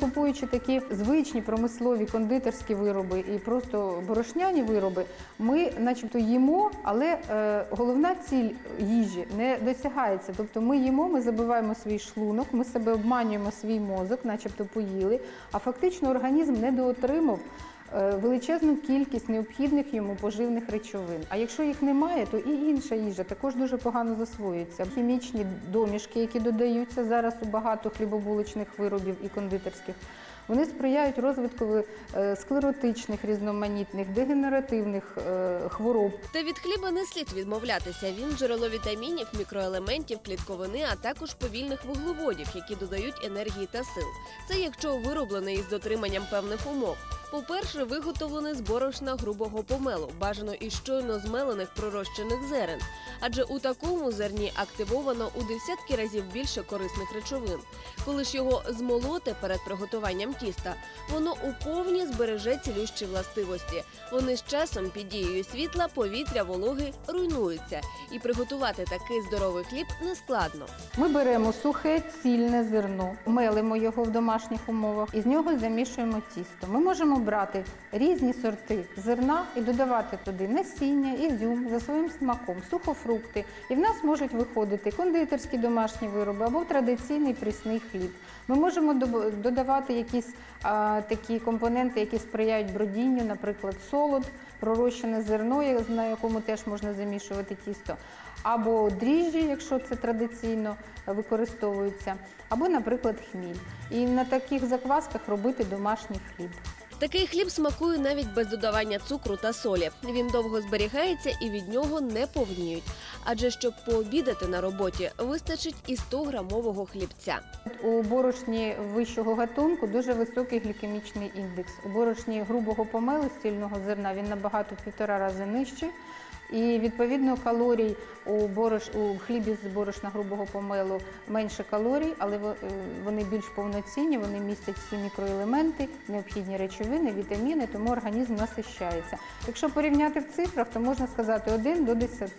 Купуючи такі звичні промислові кондитерські вироби і просто борошняні вироби, ми, начебто, їмо, але е, головна ціль їжі не досягається. Тобто ми їмо, ми забиваємо свій шлунок, ми себе обманюємо свій мозок, начебто поїли, а фактично організм недоотримав величезну кількість необхідних йому поживних речовин. А якщо їх немає, то і інша їжа також дуже погано засвоюється. Хімічні домішки, які додаються зараз у багато хлібобулочних виробів і кондитерських, вони сприяють розвитку е, склеротичних різноманітних дегенеративних е, хвороб. Та від хліба не слід відмовлятися. Він джерело вітамінів, мікроелементів, клітковини, а також повільних вуглеводів, які додають енергії та сил. Це якщо вироблений із дотриманням певних умов. По-перше, виготовлений з борошна грубого помелу, бажано із щойно змелених пророщених зерен. Адже у такому зерні активовано у десятки разів більше корисних речовин. Коли ж його змолоти перед приготуванням тіста, воно у повні збереже цілющі властивості. Вони з часом під дією світла, повітря, вологи руйнуються. І приготувати такий здоровий хліб нескладно. Ми беремо сухе цільне зерно, мелимо його в домашніх умовах і з нього замішуємо тісто. Ми можемо брати різні сорти зерна і додавати туди насіння, ізюм за своїм смаком, сухофрукти. І в нас можуть виходити кондитерські домашні вироби або традиційний прісний хліб. Ми можемо додавати якісь а, такі компоненти, які сприяють бродінню, наприклад, солод, пророщене зерно, на якому теж можна замішувати тісто, або дріжджі, якщо це традиційно е, використовується, або, наприклад, хміль. І на таких заквасках робити домашній хліб. Такий хліб смакує навіть без додавання цукру та солі. Він довго зберігається і від нього не повніють. Адже щоб пообідати на роботі, вистачить і 100 грамового хлібця. У борошні вищого гатунку дуже високий глікемічний індекс. У борошні грубого помелу стільного зерна він набагато півтора рази нижчий. І відповідно калорій у борош у хлібі з борошна грубого помелу менше калорій, але е, вони більш повноцінні, вони містять всі мікроелементи, необхідні речовини, вітаміни, тому організм насищається. Якщо порівняти в цифрах, то можна сказати 1 до 10.